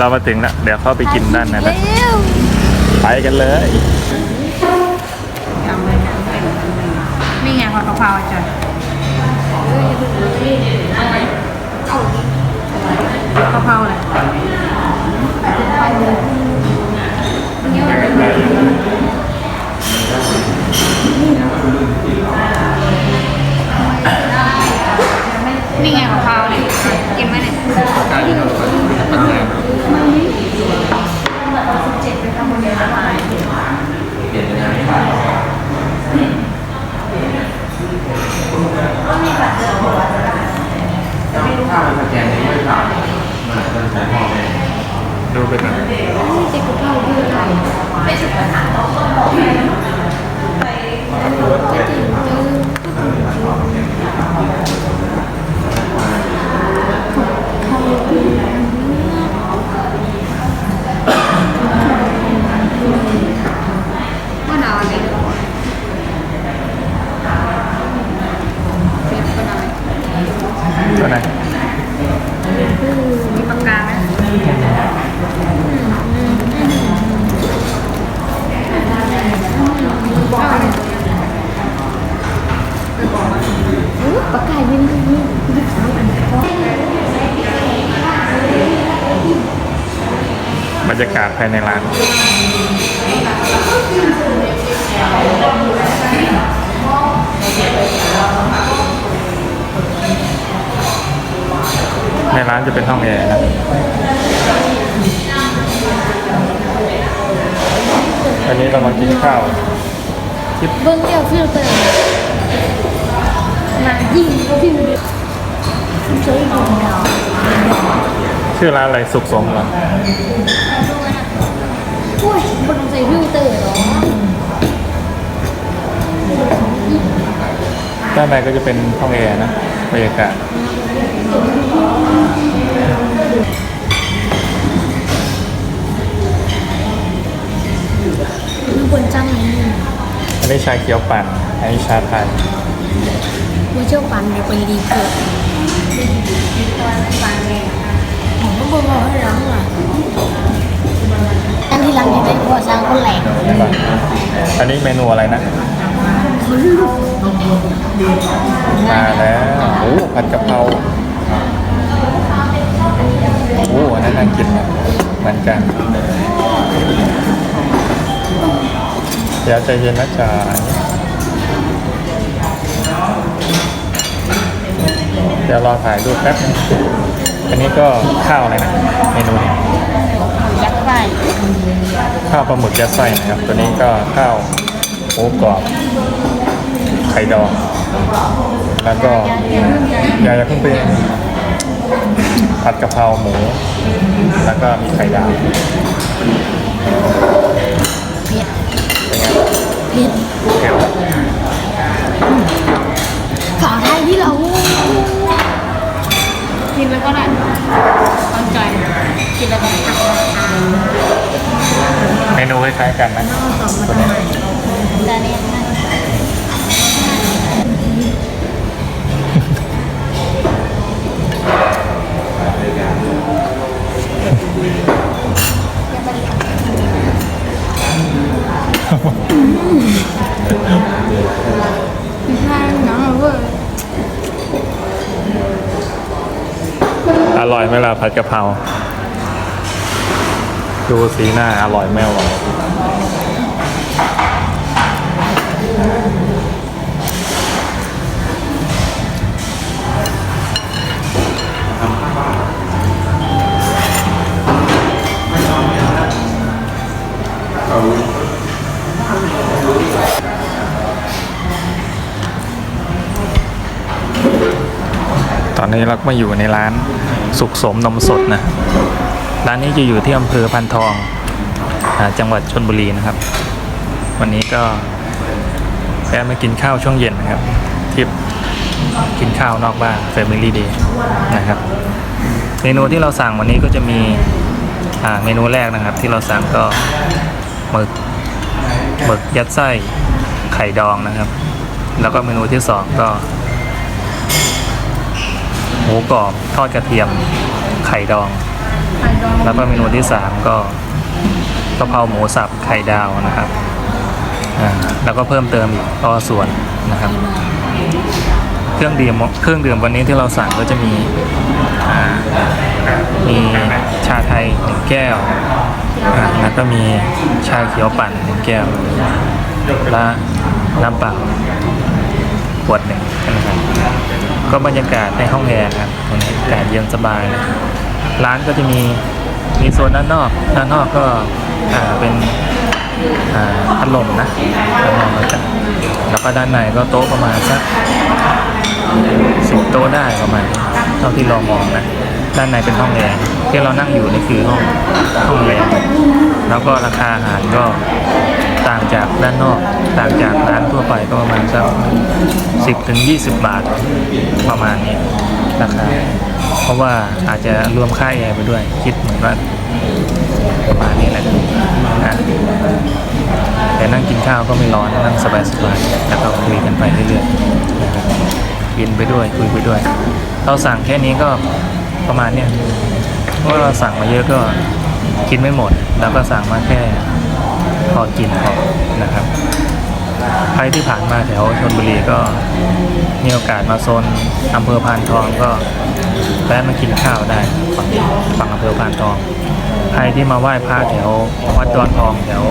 ไปเรามาถึงแล้ว เดี๋ยวเข้าไปกินด้านนั้นนะเร็วไปกันเลยนี่ไงผัดกะเพราจ้ะ ดูไปก่อนนี่จะกระเพราคืออะไรว่าหนาวเลยเก็บก็ได้ตัวไหน มีปากกาไหมอู้ปาไก่นี่นี่ยี่สามอันบรรยากาศภายในร้าน ร้านจะเป็นห้องแอร์นะอันนี้เรามากินข้าวเบิ้งเดียวฟิลเตอร์มายิงเขาฟิลเดียวเฉยๆของเราชื่อร้านอะไรสุขสมเหรอโอ้ยบนใส่ฟิลเตอร์เหรอด้านในก็จะเป็นห้องแอร์นะบรรยากาศ ชาเขียวปั่นอันนี้ชาไทยผู้เชี่ยวปันในคนดีเกิดผมก็บอกให้ร้องอะอันที่รังยังเป็นพอสร้างคนแหลกใช่ปะอันนี้เมนูอะไรนะ มาแล้วโอ้ผัดกะเพราโอ้อันนั้นน่ากินนะเหมือนกัน เดี๋ยวใจเย็นนะจ๊ะเดี๋ยวรอถ่ายรูปแป๊บนึงอันนี้ก็ข้าวอะไรนะเมนูนี้ยัดไส้ข้าวปลาหมึกยัดไส้นะครับ ตัวนี้ก็ข้าวหมูกรอบไข่ดอง แล้วก็ยาจะเพิ่งไปผัดกะเพราหมู แล้วก็มีไข่ดาวเผ็ดเป็นไง เผ็ดเผ็ดฝาไทยที่เรากินแล้วก็ได้ตั้งใจกินแล้วก็ได้เมนูคล้ายๆกันนะตัวนี้ ล่ะผัดกะเพราดูสีหน้าอร่อยไหมอร่อยตอนนี้เราก็มาอยู่ในร้าน สุขสมนมสดนะร้านนี้จะอยู่ที่อำเภอพันทองจังหวัดชนบุรีนะครับ วันนี้ก็แวะมากินข้าวช่วงเย็นนะครับทริปกินข้าวนอกบ้าน Family Day นะครับ เมนูที่เราสั่งวันนี้ก็จะมีเมนูแรกนะครับ ที่เราสั่งก็หมึกหมึกยัดไส้ไข่ดองนะครับ แล้วก็เมนูที่สองก็ มูกรอบทอดกระเทียมไข่ดอง แล้วก็เมนูที่สามก็กะเพราหมูสับไข่ดาวนะครับแล้วก็เพิ่มเติมอีกก็ส่วนนะครับ เครื่องดื่มเครื่องดื่มวันนี้ที่เราสั่งก็จะมีมีชาไทยหนึ่งแก้วแล้วก็มีชาเขียวปั่นหนึ่งแก้วและน้ำเปล่าขวดหนึ่งนะครับ ก็บรรยากาศในห้องแอร์ครับตรงนี้อากาศเย็นสบายนะร้านก็จะมีมีโซนด้านนอกด้านนอกก็อ่าเป็นอ่าพัดลมนะด้านนอกก็จะแล้วก็ด้านในก็โต๊ะประมาณสักสิบโต๊ะได้ประมาณเท่าที่เรามองนะด้านในเป็นห้องแอร์ที่เรานั่งอยู่นี่คือห้องห้องแอร์แล้วก็ราคาอาหารก็ ต่างจากด้านนอก ต่างจากร้านทั่วไปก็ประมาณสักสิบถึงยี่สิบบาทประมาณนี้ราคาเพราะว่าอาจจะรวมค่าแอร์ไปด้วย คิดเหมือนว่าประมาณนี้แหละนะแต่นั่งกินข้าวก็ไม่ร้อนนั่งสบายๆแล้วก็คุยกันไปเรื่อยๆกินไปด้วยคุยไปด้วย เราสั่งแค่นี้ก็ประมาณเนี้ยเพราะว่าเราสั่งมาเยอะก็กินไม่หมด แล้วก็สั่งมาแค่ พอกินพอนะครับ ใครที่ผ่านมาแถวชนบุรีก็มีโอกาสมาโซนอำเภอพานทองก็แวะมากินข้าวได้ฝั่งนี้ฝั่งอำเภอพานทอง ใครที่มาไหว้พระแถววัดดอนทองแถว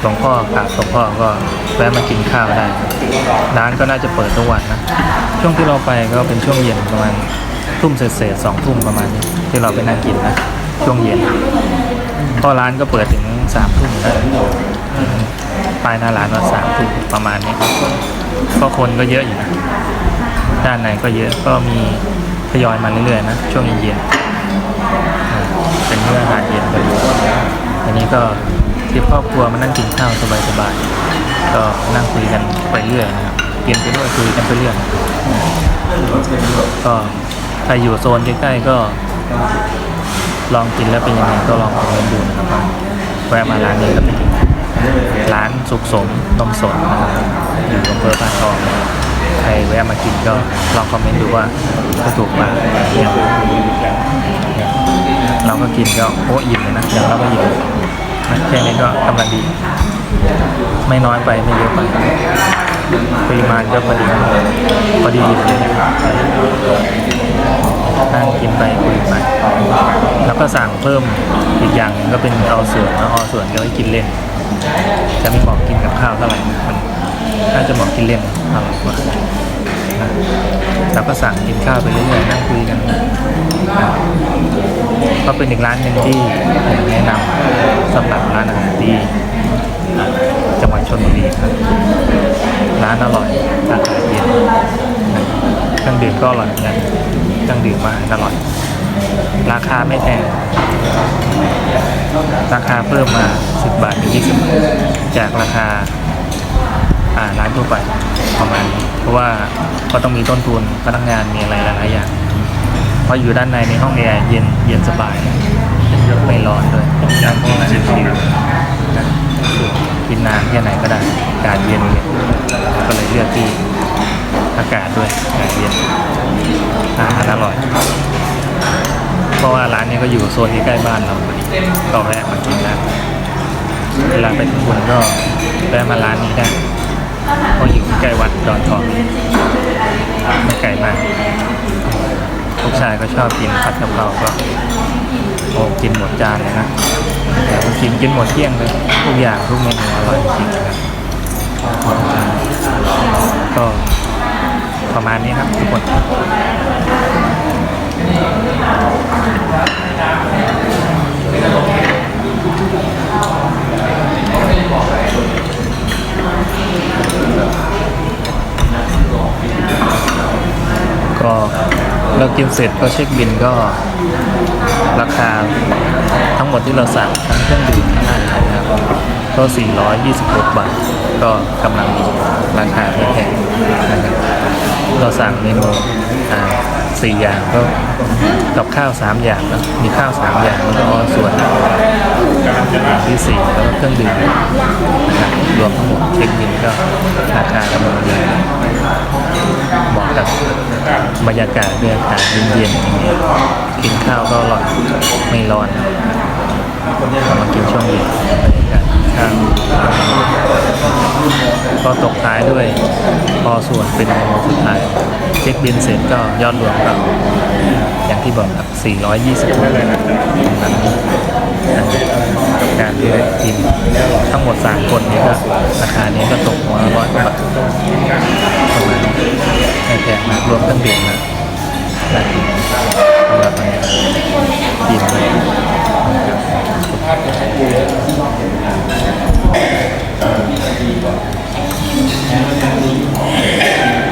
หลวงพ่อกราบหลวงพ่อก็แวะมากินข้าวได้ ร้านก็น่าจะเปิดทุกวันนะ ช่วงที่เราไปก็เป็นช่วงเย็นประมาณทุ่มเศษๆสองทุ่มประมาณนี้ที่เราไปนั่งกินนะ ช่วงเย็น ก็ร้านก็เปิดถึงสามทุ่มนะปลายหน้าร้านว่าสามทุ่มประมาณนี้ก็คนก็เยอะอยู่นะด้านในก็เยอะก็มีทยอยมาเรื่อยๆนะช่วงเย็นๆเป็นเมื่ออาหารเย็นพอดีอันนี้ก็ที่ครอบครัวมานั่งกินข้าวสบายๆก็นั่งคุยกันไปเรื่อยนะครับกินไปด้วยคุยกันไปเรื่อยก็ใครอยู่โซนใกล้ๆก็ ลองกินแล้วเป็นยังไงก็ลองคอมเมนต์ดูนะครับว่าแวะมาร้านนี้ก็เป็นร้านสุขสมนมสดนะครับอยู่อำเภอพานทองใครแวะมากินก็ลองคอมเมนต์ดูว่าก็ถูกมากเนี่ยเราก็กินก็โอ้อิ่มเลยนะอย่างเราก็อิ่มนะแค่นี้ก็กำลังดี ไม่น้อยไปไม่เยอะไปปริมาณก็พอดีพอดีอิ่มเลยนั่งกินไปคุยไป ก็สั่งเพิ่มอีกอย่างหนึ่งก็เป็นเอาส่วนแล้วเอาส่วนก็ไว้กินเล่น จะไม่เหมาะกินกับข้าวเท่าไหร่มันน่าจะเหมาะกินเล่นอร่อยกว่านะแล้วก็สั่งกินข้าวไปเรื่อยๆนั่งคุยกันก็เป็นอีกร้านหนึ่งที่ผมแนะนำสำหรับร้านอาหารที่จังหวัดชลบุรีครับร้านอร่อยอากาศเย็นเครื่องดื่มก็อร่อยเหมือนกันเครื่องดื่มมาอร่อย ราคาไม่แพงราคาเพิ่มมา 10 บาทถึง20บาทจากราคาอ่าร้านทั่วไปประมาณนี้เพราะว่าก็ต้องมีต้นทุนพนักงานมีอะไรหลายๆอย่างเพราะอยู่ด้านในในห้องแอร์เย็นเย็นสบายไม่ร้อนด้วยนั่งกินชิวๆนะกินนานแค่ไหนก็ได้อากาศเย็นเลยก็เลยเลือกที่อากาศด้วยอากาศเย็นอาหารอร่อย ราะว่าร้านนี้ก็อยู่โซนที่ใกล้บ้านเราพอดีก็แวะมากินร้เวลาไปทุกคนก็แวะมาร้านนี้ได้เพราะอยู่ใกล้วัดดอนทองไม่ไกลมากลูกชายก็ชอบกินผัดกะเพราก็โอ้กินหมดจานเลยนะแต่กินกินหมดเที่ยงเลยทุกอย่างทุกเมนูอร่อยจริงครับก็ประมาณนี้ครับทุกคน ก็เรา กินเสร็จก็เช็คบินก็ ราคาทั้งหมดที่เราสั่งทั้งเครื่องดื่มทั้งอาหารนะครับก็ 426 บาท ก็กำลังดีราคาไม่แพงนะครับเราสั่งเมนูอ่าสี่อย่างก็กับข้าวสามอย่างนะมีข้าวสามอย่างแล้วก็ส่วน ที่สี่แล้วก็เครื่องดื่มนะครับรวมทั้งหมดเช็คบินก็ราคากำลังดีเหมาะกับบรรยากาศด้วยอากาศเย็นๆอย่างเงี้ยกินข้าวก็อร่อยไม่ร้อนมากินช่วงเย็นบรรยากาศข้าวก็ตกท้ายด้วยพอส่วนเป็นเมนูสุดท้ายเช็คบินเสร็จก็ยอดรวมก็อย่างที่บอกครับ420บาทนั้ นกับการที่ได้กินทั้งหมด 3 คนนี้ก็ราคานี้ก็ตกหัวละร้อยกว่าบาทประมาณนี้ไม่แพงนะรวมเครื่องดื่มนะน่ากินสำหรับวันนี้กินเยนะครับ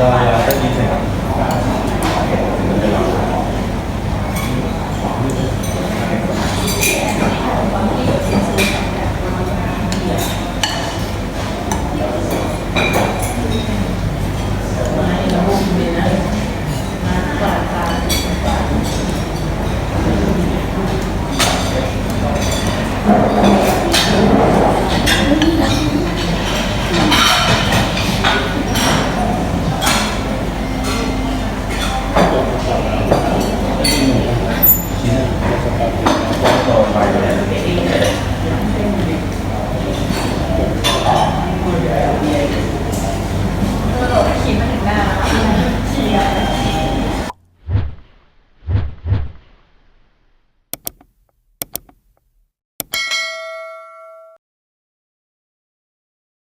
รอรอสักนินึงครั